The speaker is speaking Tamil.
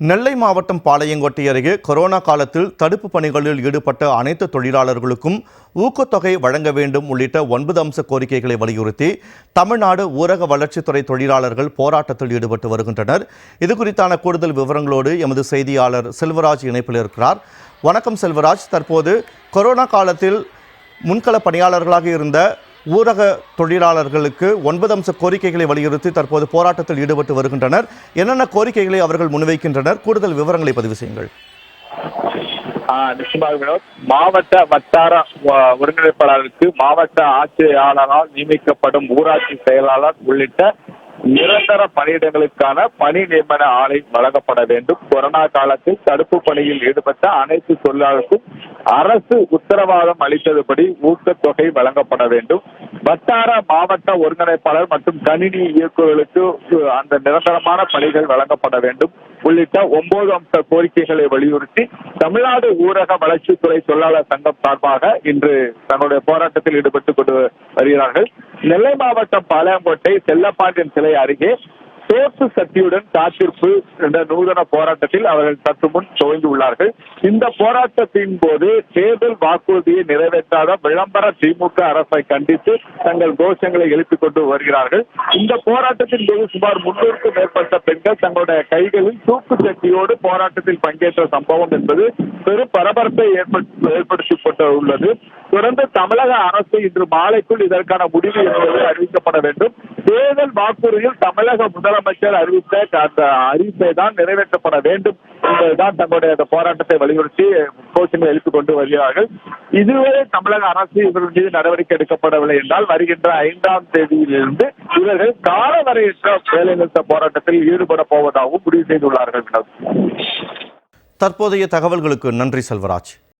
நெல்லை மாவட்டம் பாளையங்கோட்டை அருகே கொரோனா காலத்தில் தடுப்பு பணிகளில் ஈடுபட்ட அனைத்து தொழிலாளர்களுக்கும் ஊக்கத்தொகை வழங்க வேண்டும் உள்ளிட்ட ஒன்பது அம்ச கோரிக்கைகளை வலியுறுத்தி தமிழ்நாடு ஊரக வளர்ச்சித்துறை தொழிலாளர்கள் போராட்டத்தில் ஈடுபட்டு வருகின்றனர். இது குறித்தான கூடுதல் விவரங்களோடு எமது செய்தியாளர் செல்வராஜ் இணைப்பில் இருக்கிறார். வணக்கம் செல்வராஜ். தற்போது கொரோனா காலத்தில் முன்கள பணியாளர்களாக இருந்த ஊரக தொழிலாளர்களுக்கு ஒன்பது அம்ச கோரிக்கைகளை வலியுறுத்தி தற்போது போராட்டத்தில் ஈடுபட்டு வருகின்றனர். என்னென்ன கோரிக்கைகளை அவர்கள் முன்வைக்கின்றனர்? கூடுதல் விவரங்களை பதிவு செய்யுங்கள். ஆஹ் நிச்சயமாக வினோத் மாவட்ட வட்டார ஒருங்கிணைப்பாளருக்கு மாவட்ட ஆட்சியாளரால் நியமிக்கப்படும் ஊராட்சி செயலாளர் உள்ளிட்ட நிரந்தர பணியிடங்களுக்கான பணி நியமன ஆணை வழங்கப்பட வேண்டும். கொரோனா காலத்தில் தடுப்பு பணியில் ஈடுபட்ட அனைத்து தொழிலாளருக்கும் அரசு உத்தரவாதம் அளித்ததுபடி ஊக்கத்தொகை வழங்கப்பட வேண்டும். வட்டார மாவட்ட ஒருங்கிணைப்பாளர் மற்றும் கணினி இயக்குகளுக்கு அந்த நிரந்தரமான பணிகள் வழங்கப்பட வேண்டும். உள்ளிட்ட ஒன்பது அம்ச கோரிக்கைகளை வலியுறுத்தி தமிழ்நாடு ஊரக வளர்ச்சித்துறை தொழிலாளர் சங்கம் சார்பாக இன்று தங்களுடைய போராட்டத்தில் ஈடுபட்டுக் கொண்டு வருகிறார்கள். நெல்லை மாவட்டம் பாளையங்கோட்டை செல்லப்பாண்டியன் சிலை அருகே சோப்பு சக்தியுடன் காத்திருப்பு என்ற நூதன போராட்டத்தில் அவர்கள் சற்று முன் துவங்கியுள்ளார்கள் இந்த போராட்டத்தின் போது தேர்தல் வாக்குறுதியை நிறைவேற்றாத விளம்பர திமுக அரசை கண்டித்து தங்கள் கோஷங்களை எழுப்பிக் கொண்டு வருகிறார்கள். இந்த போராட்டத்தின் போது சுமார் முன்னூறுக்கும் மேற்பட்ட பெண்கள் தங்களுடைய கைகளில் தூக்கு சக்தியோடு போராட்டத்தில் பங்கேற்ற சம்பவம் என்பது பெரும் பரபரப்பை ஏற்படுத்தி ஏற்படுத்திக் தொடர்ந்து தமிழக அரசு இன்று மாலைக்குள் இதற்கான முடிவு என்பது அறிவிக்கப்பட வேண்டும். தேர்தல் வாக்குறுதியில் தமிழக முதலமைச்சர் அறிவித்த அந்த அறிவிப்பை தான் நிறைவேற்றப்பட வேண்டும் என்பதுதான் தங்களுடைய அந்த போராட்டத்தை வலியுறுத்தி கோஷங்களை எழுப்பிக் கொண்டு வருகிறார்கள். இதுவரை தமிழக அரசு இவர்கள் மீது நடவடிக்கை எடுக்கப்படவில்லை என்றால் வருகின்ற ஐந்தாம் தேதியிலிருந்து இவர்கள் காலவரையற்ற வேலைநிறுத்த போராட்டத்தில் ஈடுபட போவதாகவும் முடிவு செய்துள்ளார்கள். தற்போதைய தகவல்களுக்கு நன்றி செல்வராஜ்.